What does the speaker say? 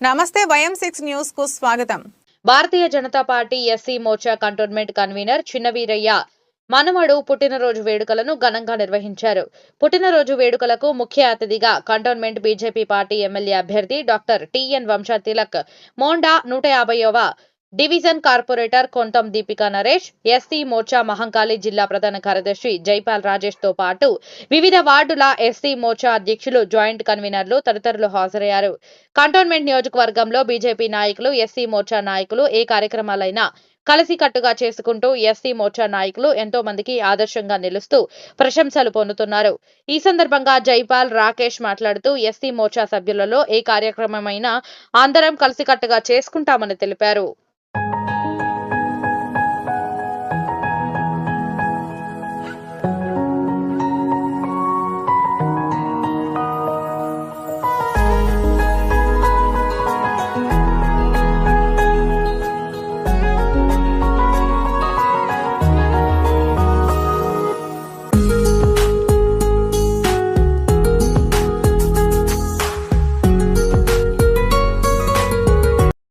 నమస్తే వయం సిక్స్ న్యూస్కు స్వాగతం. Bharatiya Janata party SC Morcha Cantonment convener Chinnaveeraiah మనవడు పుట్టినరోజు వేడుకలను ఘనంగా నిర్వహించారు. పుట్టినరోజు వేడుకలకు ముఖ్య అతిథిగా కంటోన్మెంట్ బీజేపీ పార్టీ ఎమ్మెల్యే అభ్యర్థి డాక్టర్ టిఎన్ వంశ తిలక్ మోండా నూట యాభైవ division corporator Kontham Deepika Naresh SC Morcha Mahankali జిల్లా ప్రధాన కార్యదర్శి జైపాల్ రాజేష్తో పాటు వివిధ వార్డుల ఎస్సీ మోర్చా అధ్యక్షులు జాయింట్ కన్వీనర్లు తదితరులు హాజరయ్యారు. కంటోన్మెంట్ నియోజకవర్గంలో బీజేపీ నాయకులు ఎస్సీ మోర్చా నాయకులు ఏ కార్యక్రమాలైనా కలిసికట్టుగా చేసుకుంటూ ఎస్సీ మోర్చా నాయకులు ఎంతో మందికి ఆదర్శంగా నిలుస్తూ ప్రశంసలు పొందుతున్నారు. ఈ సందర్భంగా జైపాల్ రాకేష్ మాట్లాడుతూ ఎస్సీ మోర్చా సభ్యులలో ఏ కార్యక్రమమైనా అందరం కలిసికట్టుగా చేసుకుంటామని తెలిపారు. Bye.